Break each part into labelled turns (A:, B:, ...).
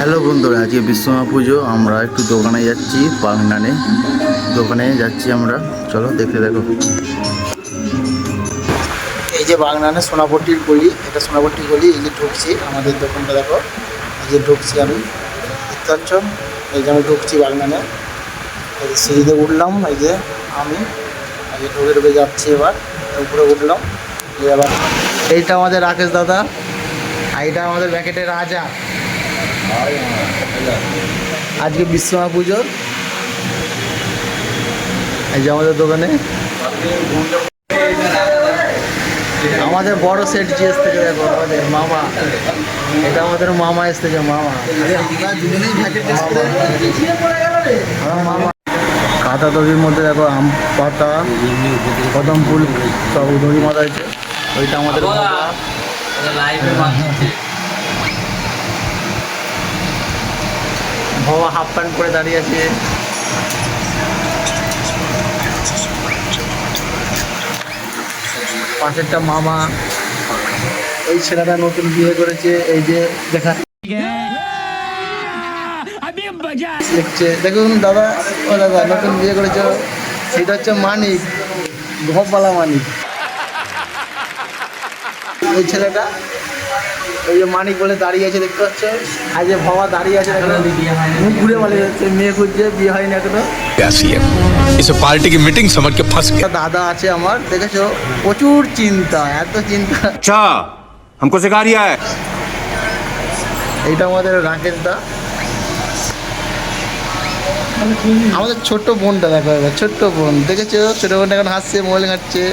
A: Hello বন্ধুরা, আজকে বিশ্বমা পুজো, আমরা একটু দোকানে যাচ্ছি বাগনানে দোকানে যাচ্ছি আমরা। চলো, দেখতে দেখো। এই যে বাগনানে সোনাপট্টির গলি, এটা সোনাপট্টির গলি, এই যে ঢুকছি আমাদের দোকানটা দেখো। এই যে ঢুকছি আমি, দেখতে পাচ্ছ? এই যে আমি ঢুকছি বাগনানে। এই যে সিঁড়িতে উঠলাম, এই যে আমি, এই যে ঢুকে ঢুকে যাচ্ছি এবার উপরে উঠলাম। এই আবার এইটা আমাদের রাকেশ দাদা, আর এটা আমাদের ব্যাকেটের রাজা। আজকে বিশ্বমা পুজোর এই যে আমাদের দোকানে। আমাদের বড় সেট জিএস থেকে দেখো, আমাদের মামা। এটা আমাদের মামা এস থেকে মামা। মামা কাঁথা তৈরির মধ্যে দেখো আম পাতা কদম ফুল সব দড়ি মাথা আছে ওইটা আমাদের বাবা হাফ প্যান্ট পরে দাঁড়িয়ে আছে। পাশেরটা মামা এই ছেলেটা নতুন বিয়ে করেছে, এই যে দেখা দেখছে। দেখুন দাদা, ও দাদা নতুন বিয়ে করেছে, সেটা হচ্ছে মানিক ঘপওয়ালা মানিক। এই ছেলেটা ওই যে মানিক বলে দাঁড়িয়ে আছে দেখতে পাচ্ছ আর যে ভাবা দাঁড়িয়ে আছে দেখো। মুখ ঘুরে পালিয়ে যাচ্ছে মেয়ে খুঁজছে বিয়ে হয়নি এখনো
B: ऐसी है इसे पार्टी की मीटिंग समझ के फंस गया
A: একটা দাদা আছে আমার দেখেছো প্রচুর চিন্তা এত চিন্তা
C: अच्छा हमको सिखा रिया है
A: এইটা আমাদের রাকেশ দা আমাদের ছোট্ট বোনটা দেখো এবার ছোট্ট বোন দেখেছো ছোট বোনটা এখন হাসছে মোবাইল ঘাটছে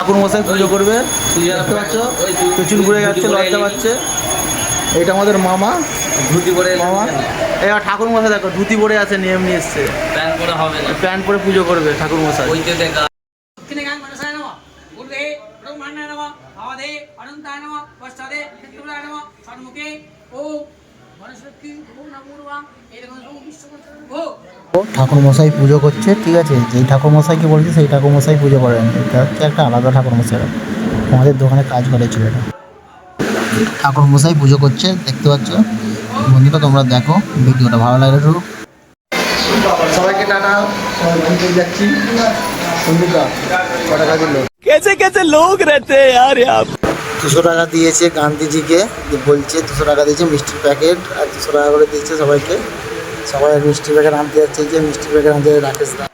A: ঠাকুর মশাই পুজো করবে। দেখতে পাচ্ছ? প্রচুর ঘুরে যাচ্ছে লজ্জা পাচ্ছে। এইটা আমাদের মামা।
D: ধুতি পরে
A: মামা। এবার ঠাকুর মশাই দেখো ধুতি পরে আছে নিয়ে এমনি এসছে।
D: প্যান্ট পরে হবে
A: প্যান্ট পরে পুজো করবে ঠাকুর মশাই।
D: দেখা।
E: অনন্তায় নম পশ্চাদে ও
A: ঠাকুর মশাই পুজো করছে ঠিক আছে যেই ঠাকুর মশাইকে বলছে সেই ঠাকুর মশাই পুজো করেন এটা হচ্ছে একটা আলাদা ঠাকুর মশাই আমাদের দোকানে কাজ করে ছেলেটা ঠাকুর মশাই পুজো করছে দেখতে পাচ্ছ বন্ধুরা তোমরা দেখো ভিডিওটা ভালো লাগলে একটু সবাইকে টাটা সবাই বাড়িতে যাচ্ছি সন্ধ্যা ক টাকা দিল
B: कैसे कैसे लोग रहते हैं यार यहाँ
A: দুশো টাকা দিয়েছে গান্ধীজিকে বলছে দুশো টাকা দিয়েছে মিষ্টির প্যাকেট আর দুশো টাকা করে দিয়েছে সবাইকে। সবাই মিষ্টির প্যাকেট আনতে যাচ্ছে, যে মিষ্টির প্যাকেট আনতে রাখেছে